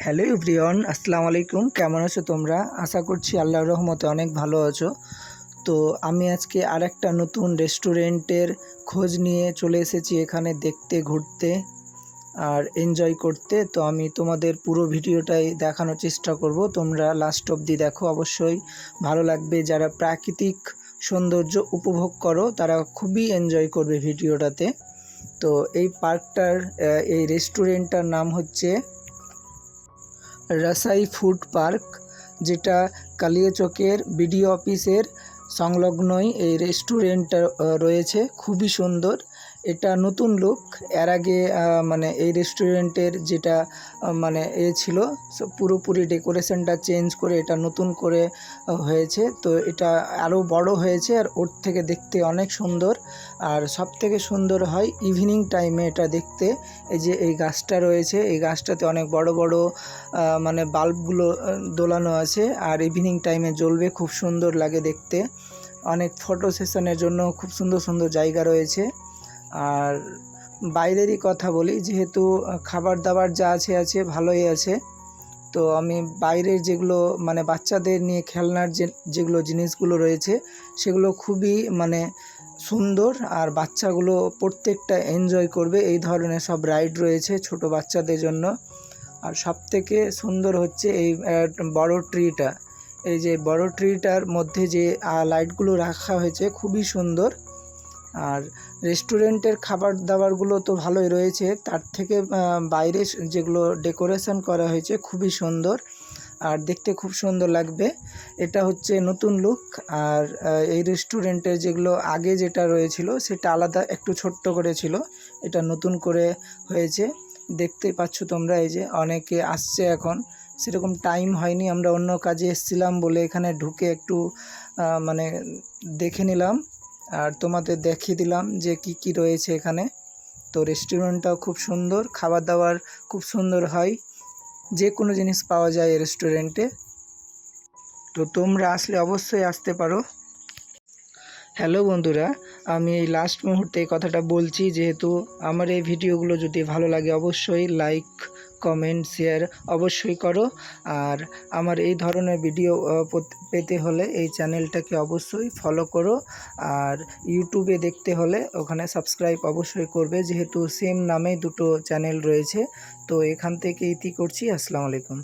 Hello everyone, আসসালামু আলাইকুম। কেমন আছো তোমরা? আশা করছি আল্লাহর রহমতে অনেক ভালো আছো। তো আমি আজকে আর একটা নতুন রেস্টুরেন্টের খোঁজ নিয়ে চলে এসেছি এখানে দেখতে, ঘুরতে আর এনজয় করতে। তো আমি তোমাদের পুরো ভিডিওটাই দেখানোর চেষ্টা করব। তোমরা লাস্ট অবধি দেখো, অবশ্যই ভালো লাগবে। যারা প্রাকৃতিক সৌন্দর্য উপভোগ করো, তারা খুবই এনজয় করবে ভিডিওটাতে। তো এই পার্কটার এই রেস্টুরেন্টটার নাম হচ্ছে রাসাই ফুড পার্ক যেটা কালিয়াচকের বিডিও অফিসের সংলগ্নই এই রেস্টুরেন্টটা রয়েছে। খুবই সুন্দর। এটা নতুন লুক এর আগে মানে এই রেস্টুরেন্টের যেটা মানে এ ছিল পুরোপুরি ডেকোরেশনটা চেঞ্জ করে এটা নতুন করে হয়েছে। তো এটা আরও বড় হয়েছে আর ওর থেকে দেখতে অনেক সুন্দর। আর সব থেকে সুন্দর হয় ইভিনিং টাইমে এটা দেখতে। এই যে এই গাছটা রয়েছে, এই গাছটাতে অনেক বড় বড় মানে বাল্বগুলো দোলানো আছে। আর ইভিনিং টাইমে জ্বলবে, খুব সুন্দর লাগে দেখতে। অনেক ফটো সেশনের জন্য খুব সুন্দর সুন্দর জায়গা রয়েছে। আর বাইরেরই কথা বলি, যেহেতু খাবার দাবার যা আছে আছে, ভালোই আছে। তো আমি বাইরের যেগুলো মানে বাচ্চাদের নিয়ে খেলনার যে, যেগুলো জিনিসগুলো রয়েছে, সেগুলো খুবই মানে সুন্দর আর বাচ্চাগুলো প্রত্যেকটা এনজয় করবে। এই ধরনের সব রাইড রয়েছে ছোট বাচ্চাদের জন্য। আর সব থেকে সুন্দর হচ্ছে এই বড় ট্রিটা এই যে বড় ট্রিটার মধ্যে যে লাইটগুলো রাখা হয়েছে, খুবই সুন্দর। আর রেস্টুরেন্টের খাবার দাবারগুলো তো ভালোই রয়েছে। তার থেকে বাইরে যেগুলো ডেকোরেশন করা হয়েছে খুবই সুন্দর আর দেখতে খুব সুন্দর লাগবে। এটা হচ্ছে নতুন লুক আর এই রেস্টুরেন্টে যেগুলো আগে যেটা রয়েছিল সেটা আলাদা, একটু ছোট্ট করে ছিল। এটা নতুন করে হয়েছে। দেখতেই পাচ্ছ তোমরা এই যে অনেকে আসছে এখন। সেরকম টাইম হয়নি, আমরা অন্য কাজে এসেছিলাম বলে এখানে ঢুকে একটু মানে দেখে নিলাম। আর তোমাদের দেখিয়ে দিলাম যে কি কি রয়েছে এখানে। তো রেস্টুরেন্টটাও খুব সুন্দর খাবার দাবার খুব সুন্দর হয়। যে কোনো জিনিস পাওয়া যায় এই রেস্টুরেন্টে তো তোমরা আসলে অবশ্যই আসতে পারো। হ্যালো বন্ধুরা, আমি এই লাস্ট মুহূর্তে কথাটা বলছি, যেহেতু আমার এই ভিডিওগুলো যদি ভালো লাগে অবশ্যই লাইক কমেন্ট শেয়ার অবশ্যই করো। আর আমার এই ধরনের ভিডিও পেতে হলে এই চ্যানেলটাকে অবশ্যই ফলো করো। আর ইউটিউবে দেখতে হলে ওখানে সাবস্ক্রাইব অবশ্যই করবে, যেহেতু সেম নামে দুটো চ্যানেল রয়েছে। তো এখান থেকে ইতি করছি, আসসালামু আলাইকুম।